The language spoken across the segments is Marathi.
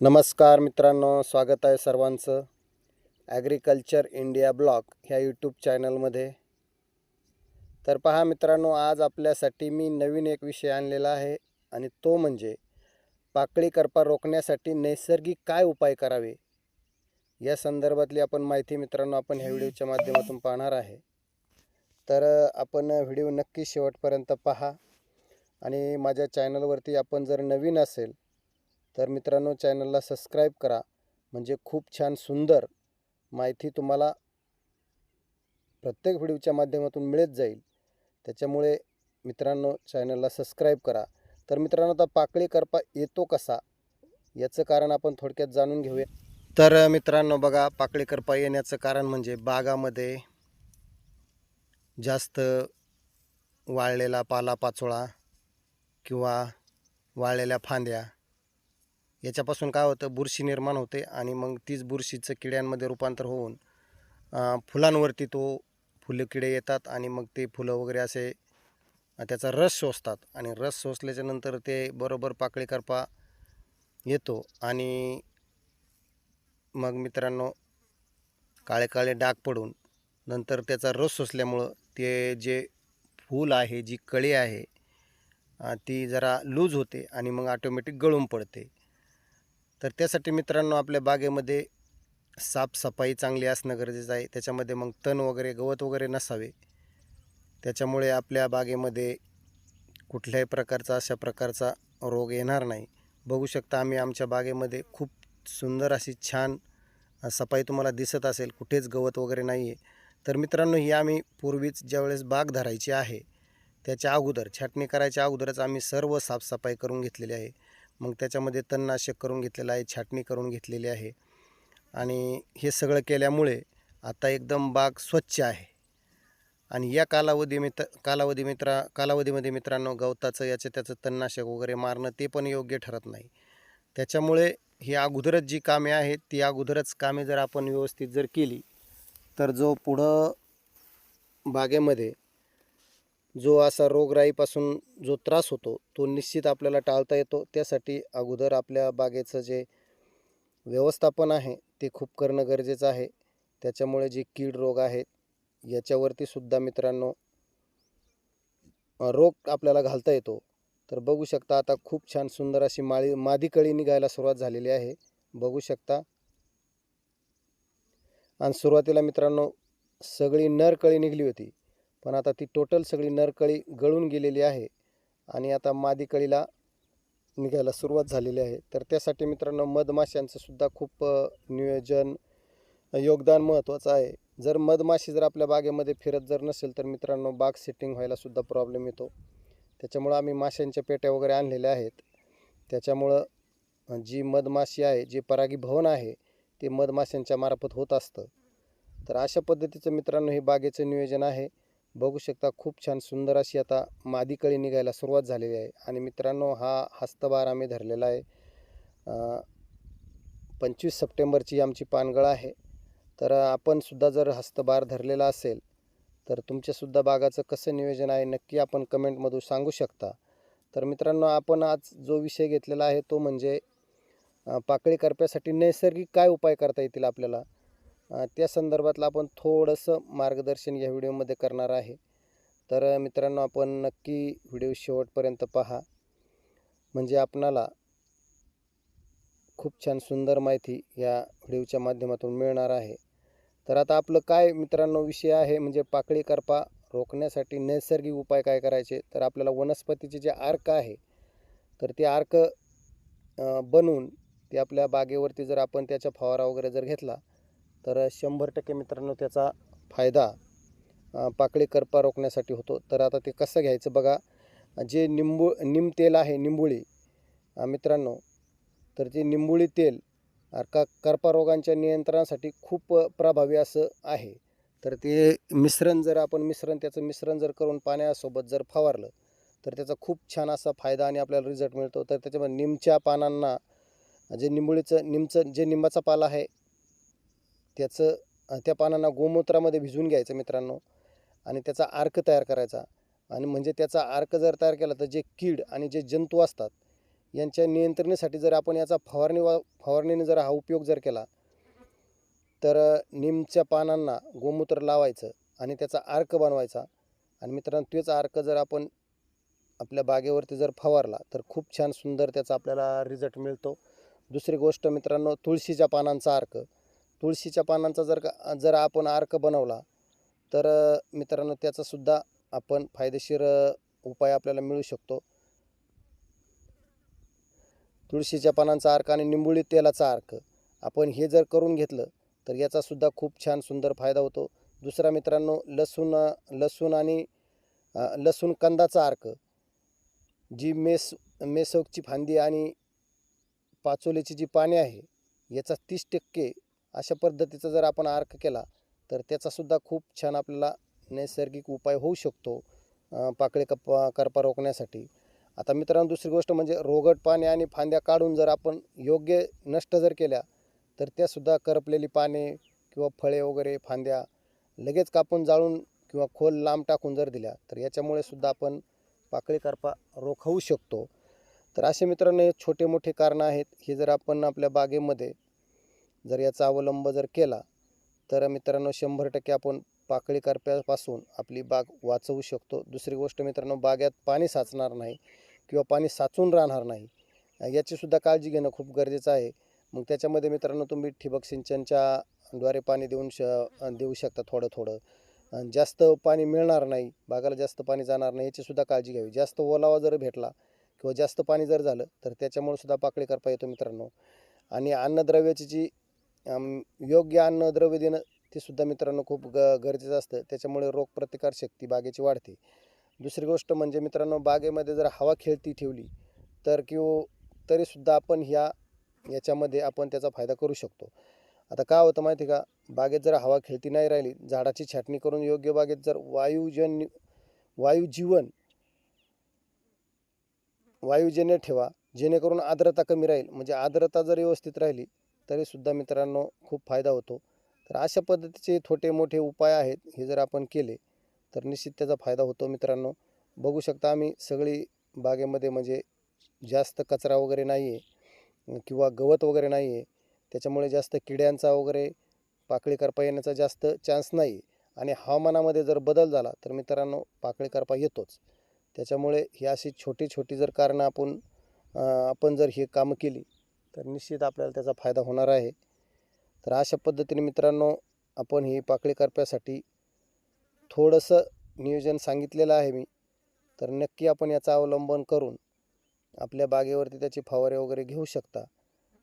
नमस्कार मित्रांनो स्वागत आहे सर्वांचं. ॲग्रिकल्चर इंडिया ब्लॉग ह्या यूट्यूब चॅनलमध्ये तर पहा मित्रांनो आज आपल्यासाठी मी नवीन एक विषय आणलेला आहे आणि तो म्हणजे पाकळी करपा रोखण्यासाठी नैसर्गिक काय उपाय करावे? या संदर्भातली आपण माहिती मित्रांनो आपण ह्या व्हिडिओच्या माध्यमातून पाहणार आहे. तर आपण व्हिडिओ नक्की शेवटपर्यंत पहा आणि माझ्या चॅनलवरती आपण जर नवीन असेल तर मित्रांनो चॅनलला सबस्क्राईब करा. म्हणजे खूप छान सुंदर माहिती तुम्हाला प्रत्येक व्हिडिओच्या माध्यमातून मिळत जाईल. त्याच्यामुळे मित्रांनो चॅनलला सबस्क्राईब करा. तर मित्रांनो आता पाकळी करपा येतो कसा? याचं कारण आपण थोडक्यात जाणून घेऊया. तर मित्रांनो बघा पाकळी करपा येण्याचं कारण म्हणजे बागामध्ये जास्त वाळलेला पालापाचोळा किंवा वाळलेल्या फांद्या याच्यापासून काय होतं बुरशी निर्माण होते आणि मग तीच बुरशीचं किड्यांमध्ये रूपांतर होऊन फुलांवरती तो फुलं किडे येतात आणि मग ते फुलं वगैरे असे त्याचा रस शोषतात आणि रस शोषल्याच्या नंतर ते बरोबर पाकळी करपा येतो आणि मग मित्रांनो काळे काळे डाग पडून नंतर त्याचा रस शोषल्यामुळं ते जे फूल आहे जी कळी आहे ती जरा लूज होते आणि मग ऑटोमॅटिक गळून पडते. तर त्यासाठी मित्रांनो आपल्या बागेमध्ये साफसफाई चांगली असणं गरजेचं आहे. त्याच्यामध्ये मग तण वगैरे गवत वगैरे नसावे. त्याच्यामुळे आपल्या बागेमध्ये कुठल्याही प्रकारचा अशा प्रकारचा रोग येणार नाही. बघू शकता आम्ही आमच्या बागेमध्ये खूप सुंदर अशी छान सफाई तुम्हाला दिसत असेल. कुठेच गवत वगैरे नाही आहे तर मित्रांनो ही आम्ही पूर्वीच ज्यावेळेस बाग धरायची आहे त्याच्या अगोदर छाटणी करायच्या अगोदरच आम्ही सर्व साफसफाई करून घेतलेली आहे. मग त्याच्यामध्ये तणनाशक करून घेतलेलं आहे छाटणी करून घेतलेली आहे. आणि हे सगळं केल्यामुळे आता एकदम बाग स्वच्छ आहे. आणि या कालावधी मित्र कालावधी मित्रा कालावधीमध्ये मित्रांनो गवताचं याचं त्याचं तणनाशक वगैरे मारणं ते पण योग्य ठरत नाही. त्याच्यामुळे ही अगोदरच जी कामे आहेत ती अगोदरच कामे जर आपण व्यवस्थित जर केली तर जो पुढं बागेमध्ये जो असा रोगराईपासून जो त्रास होतो तो निश्चित आपल्याला टाळता येतो. त्यासाठी अगोदर आपल्या बागेचं जे व्यवस्थापन आहे ते खूप करणं गरजेचं आहे. त्याच्यामुळे जे कीड रोग आहेत याच्यावरती सुद्धा मित्रांनो रोग आपल्याला घालता येतो. तर बघू शकता आता खूप छान सुंदर अशी माळी मादी कळी निघायला सुरुवात झालेली आहे. बघू शकता. आणि सुरुवातीला मित्रांनो सगळी नर कळी निघली होती. पण आता ती टोटल सगळी नरकळी गळून गेलेली आहे आणि आता मादी कळीला निघायला सुरुवात झालेली आहे. तर त्यासाठी मित्रांनो मधमाशांचं सुद्धा खूप नियोजन योगदान महत्त्वाचं आहे. जर मधमाशी जर आपल्या बागेमध्ये फिरत जर नसेल तर मित्रांनो बाग सेटिंग व्हायलासुद्धा प्रॉब्लेम येतो. त्याच्यामुळं आम्ही माशांच्या पेट्या वगैरे आणलेल्या आहेत. त्याच्यामुळं जी मधमाशी आहे जे परागीभवन आहे ते मधमाशांच्या मार्फत होत असतं. तर अशा पद्धतीचं मित्रांनो हे बागेचं नियोजन आहे. बघू शकता खूप छान सुंदर अशी आता मादी कळी निघायला सुरुवात झालेली आहे. आणि मित्रांनो हा हस्तभार आम्ही धरलेला आहे. पंचवीस सप्टेंबरची आमची पानगळ आहे. तर आपणसुद्धा जर हस्तभार धरलेला असेल तर तुमच्यासुद्धा बागाचं कसं नियोजन आहे नक्की आपण कमेंटमधून सांगू शकता. तर मित्रांनो आपण आज जो विषय घेतलेला आहे तो म्हणजे पाकळी करप्यासाठी नैसर्गिक काय उपाय करता येतील आपल्याला? त्या संदर्भातलं आपण थोडंसं मार्गदर्शन या व्हिडिओमध्ये करणार आहे. तर मित्रांनो आपण नक्की व्हिडिओ शेवटपर्यंत पहा. म्हणजे आपणाला खूप छान सुंदर माहिती या व्हिडिओच्या माध्यमातून मिळणार आहे. तर आता आपलं काय मित्रांनो विषय आहे? म्हणजे पाकळी करपा रोखण्यासाठी नैसर्गिक उपाय काय करायचे? तर आपल्याला वनस्पतीचे जे आर्क आहे तर ते आर्क बनवून ते आपल्या बागेवरती जर आपण त्याचा फवारा वगैरे जर घेतला तर शंभर टक्के मित्रांनो त्याचा फायदा पाकळी करपा रोखण्यासाठी होतो. तर आता ते कसं घ्यायचं बघा. जे निंबू निम तेल आहे निंबुळी मित्रांनो तर ते निंबुळी तेल का करपा रोगांच्या नियंत्रणासाठी खूप प्रभावी असं आहे. तर ते मिश्रण जर आपण मिश्रण त्याचं मिश्रण जर करून पाण्यासोबत जर फवारलं तर त्याचा खूप छान असा फायदा आणि आपल्याला रिझल्ट मिळतो. तर त्याच्यामध्ये निमच्या पानांना जे निंबुळीचं निमचं जे निंबाचा पाला आहे त्याचं त्या पानांना गोमूत्रामध्ये भिजवून घ्यायचं मित्रांनो. आणि त्याचा अर्क तयार करायचा. आणि म्हणजे त्याचा अर्क जर तयार केला तर जे कीड आणि जे जंतू असतात यांच्या नियंत्रणेसाठी जर आपण याचा फवारणी वा फवारणीने जर हा उपयोग जर केला तर निमच्या नीमच्या पानांना गोमूत्र लावायचं आणि त्याचा अर्क बनवायचा. आणि मित्रांनो तेच अर्क जर आपण आपल्या बागेवरती जर फवारला तर खूप छान सुंदर त्याचा आपल्याला रिझल्ट मिळतो. दुसरी गोष्ट मित्रांनो तुळशीच्या पानांचा अर्क तुळशीच्या पानांचा जर का जर आपण अर्क बनवला तर मित्रांनो त्याचासुद्धा आपण फायदेशीर उपाय आपल्याला मिळू शकतो. तुळशीच्या पानांचा अर्क आणि निंबोळी तेलाचा अर्क आपण हे जर करून घेतलं तर याचासुद्धा खूप छान सुंदर फायदा होतो. दुसरा मित्रांनो लसूण लसूण आणि लसूण कंदाचा अर्क जी मेस मेसोकची फांदी आणि पाचोलीची जी पाने आहे याचा तीस टक्के अशा पद्धतीचा जर आपण अर्क केला तर त्याचासुद्धा खूप छान आपल्याला नैसर्गिक उपाय होऊ शकतो पाकळी कप्पा करपा रोखण्यासाठी. आता मित्रांनो दुसरी गोष्ट म्हणजे रोगट पाने आणि फांद्या काढून जर आपण योग्य नष्ट जर केल्या तर त्यासुद्धा करपलेली पाने किंवा फळे वगैरे फांद्या लगेच कापून जाळून किंवा खोल लांब टाकून जर दिल्या तर याच्यामुळे सुद्धा आपण पाकळी करपा रोखवू शकतो. तर असे मित्रांनो छोटे मोठे कारणं आहेत. हे जर आपण आपल्या बागेमध्ये जर याचा अवलंब जर केला तर मित्रांनो शंभर टक्के आपण पाकळी करप्यापासून आपली बाग वाचवू शकतो. दुसरी गोष्ट मित्रांनो बागेत पाणी साचणार नाही किंवा पाणी साचून राहणार नाही. याचीसुद्धा काळजी घेणं खूप गरजेचं आहे. मग त्याच्यामध्ये मित्रांनो तुम्ही ठिबक सिंचनच्या द्वारे पाणी देऊन श देऊ शकता थोडं थोडं. जास्त पाणी मिळणार नाही बागाला जास्त पाणी जाणार नाही याचीसुद्धा काळजी घ्यावी. जास्त ओलावा जर भेटला किंवा जास्त पाणी जर झालं तर त्याच्यामुळे सुद्धा पाकळी करपा येतो मित्रांनो. आणि अन्नद्रव्याची जी योग्य योग्य अन्नद्रव्य देणं ते सुद्धा मित्रांनो खूप ग गरजेचं असतं. त्याच्यामुळे रोगप्रतिकारशक्ती बागेची वाढते. दुसरी गोष्ट म्हणजे मित्रांनो बागेमध्ये जर हवा खेळती ठेवली तर किंवा तरीसुद्धा आपण ह्या याच्यामध्ये आपण त्याचा फायदा करू शकतो. आता काय होतं माहिती आहे का? बागेत जर हवा खेळती नाही राहिली झाडाची छाटणी करून योग्य बागेत जर वायुजन्य वायुजीवन वायुजन्य ठेवा जेणेकरून आर्द्रता कमी राहील. म्हणजे आर्द्रता जर व्यवस्थित राहिली तरीसुद्धा मित्रांनो खूप फायदा होतो. तर अशा पद्धतीचे छोटे मोठे उपाय आहेत हे जर आपण केले तर निश्चित त्याचा फायदा होतो मित्रांनो. बघू शकता आम्ही सगळी बागेमध्ये म्हणजे जास्त कचरा वगैरे नाही आहे किंवा गवत वगैरे नाही आहे त्याच्यामुळे जास्त किड्यांचा वगैरे पाकळी करपा येण्याचा जास्त चान्स नाही आणि हवामानामध्ये जर बदल झाला तर मित्रांनो पाकळी करपा येतोच. त्याच्यामुळे ही अशी छोटी छोटी जर कारणं आपण आपण जर ही कामं केली तर निश्चित आपल्याला त्याचा फायदा होणार आहे. तर अशा पद्धतीने मित्रांनो आपण ही पाकळी करप्यासाठी थोडंसं नियोजन सांगितलेलं आहे मी. तर नक्की आपण याचा अवलंबन करून आपल्या बागेवरती त्याची फवारे वगैरे घेऊ शकता.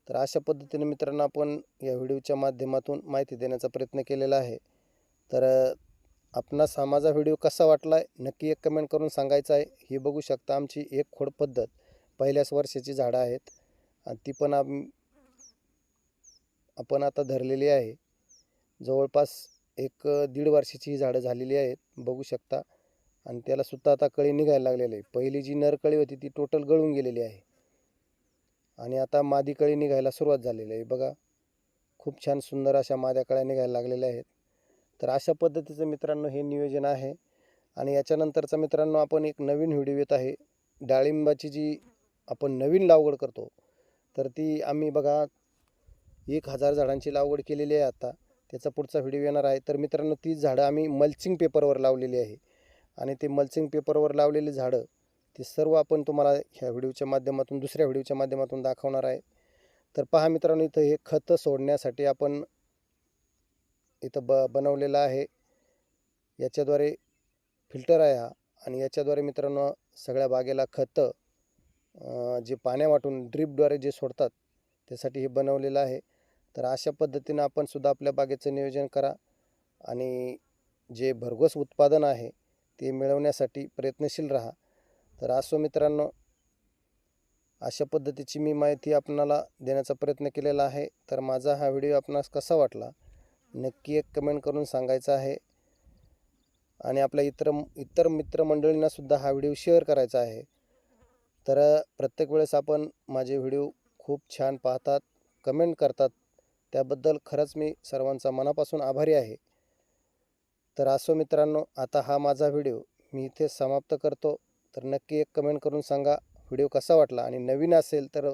तर अशा पद्धतीने मित्रांनो आपण या व्हिडिओच्या माध्यमातून माहिती देण्याचा प्रयत्न केलेला आहे. तर आपणास हा माझा व्हिडिओ कसा वाटला आहे नक्की एक कमेंट करून सांगायचं आहे. ही बघू शकता आमची एक खोड पद्धत. पहिल्याच वर्षाची झाडं आहेत. आणि ती पण आम आपण आता धरलेली आहे. जवळपास एक दीड वर्षाची ही झाडं झालेली आहेत बघू शकता. आणि त्यालासुद्धा आता कळी निघायला लागलेली आहे. पहिली जी नरकळी होती ती टोटल गळून गेलेली आहे. आणि आता मादी कळी निघायला सुरुवात झालेली आहे. बघा खूप छान सुंदर अशा माद्या कळ्या निघायला लागलेल्या आहेत. तर अशा पद्धतीचं मित्रांनो हे नियोजन आहे. आणि याच्यानंतरचा मित्रांनो आपण एक नवीन व्हिडिओ येत आहे. डाळिंबाची जी आपण नवीन लागवड करतो तर ती आम्ही बघा एक हजार झाडांची लागवड केलेली आहे आता. त्याचा पुढचा व्हिडिओ येणार आहे. तर मित्रांनो ती झाडं आम्ही मल्चिंग पेपरवर लावलेली आहे. आणि ते मल्चिंग पेपरवर लावलेली झाडं ते सर्व आपण तुम्हाला ह्या व्हिडिओच्या माध्यमातून दुसऱ्या व्हिडिओच्या माध्यमातून दाखवणार आहे. तर पहा मित्रांनो इथं हे खतं सोडण्यासाठी आपण इथं ब बनवलेलं आहे. याच्याद्वारे फिल्टर आहे हा. आणि याच्याद्वारे मित्रांनो सगळ्या बागेला खतं जे पाण्या वाटून ड्रीपद्वारे जे सोडतात त्यासाठी हे बनवलेलं आहे. तर अशा पद्धतीनं आपण सुद्धा आपल्या बागेचं नियोजन करा आणि जे भरघोस उत्पादन आहे ते मिळवण्यासाठी प्रयत्नशील राहा. तर असो मित्रांनो अशा पद्धतीची मी माहिती आपणाला देण्याचा प्रयत्न केलेला आहे. तर माझा हा व्हिडिओ आपणास कसा वाटला नक्की एक कमेंट करून सांगायचा आहे. आणि आपल्या इतर इतर मित्रमंडळींनासुद्धा हा व्हिडिओ शेअर करायचा आहे. तर प्रत्येक वेळेस आपण माझे व्हिडिओ खूप छान पाहतात कमेंट करतात. त्याबद्दल खरंच मी सर्वांचा मनापासून आभारी आहे. तर असो मित्रांनो आता हा माझा व्हिडिओ मी इथे समाप्त करतो. तर नक्की एक कमेंट करून सांगा व्हिडिओ कसा वाटला? आणि नवीन असेल तर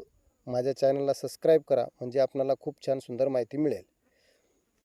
माझ्या चॅनलला सबस्क्राईब करा म्हणजे आपणाला खूप छान सुंदर माहिती मिळेल.